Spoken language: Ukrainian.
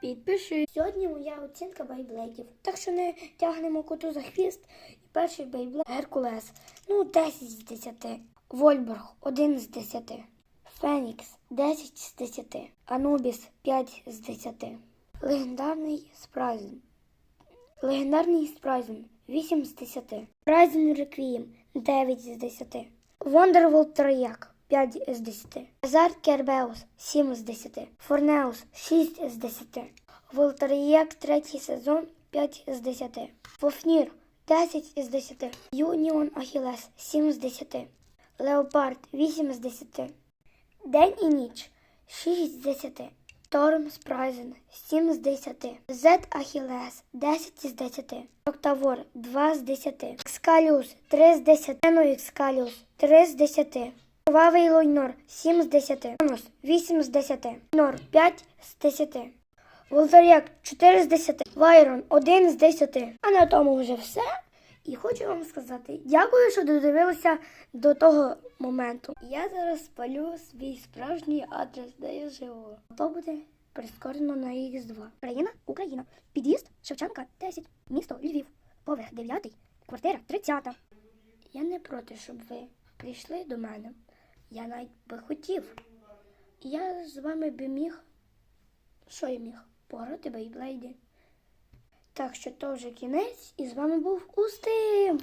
Підпиши. Сьогодні моя оцінка бейблейдів. Так що не тягнемо коту за хвіст. І перший бейблейд Геркулес. Ну, 10 з 10. Вольборг 1 з 10. Фенікс 10 з 10. Анубіс 5 з 10. Легендарний Спрайзен. Легендарний Спрайзен 8 з 10. Спрайзен Реквієм 9 з 10. Вондерволд Трояк 5 з 10. Азар Кербеус 7 з 10. Форнеус 6 з 10. Волтаріяк третій сезон 5 з 10. Фофнір 10 з 10. Юніон Ахілес 7 з 10. Леопард 8 з 10. День і ніч 6 з 10. Торм Спрайзен 7 з 10. Зет Ахілес 10 з 10. Октавор 2 з 10. Екскаліус 3 з 10. Еноекскаліус 3 з 10. Кривавий Лойнор 7 з 10. Анус 8 з 10. Нор 5 з 10. Волтаряк 4 з 10. Вайрон 1 з 10. А на тому вже все. І хочу вам сказати, дякую, що додивилися до того моменту. Я зараз спалю свій справжній адрес, де я живу. То буде прискорено на Х2. Країна Україна. Під'їзд Шевченка 10. Місто Львів. Поверх 9. Квартира 30. Я не проти, щоб ви прийшли до мене. Я навіть би хотів. Я з вами би міг. Що я міг? Пограти бейблейді. Так що то вже кінець, і з вами був Устим.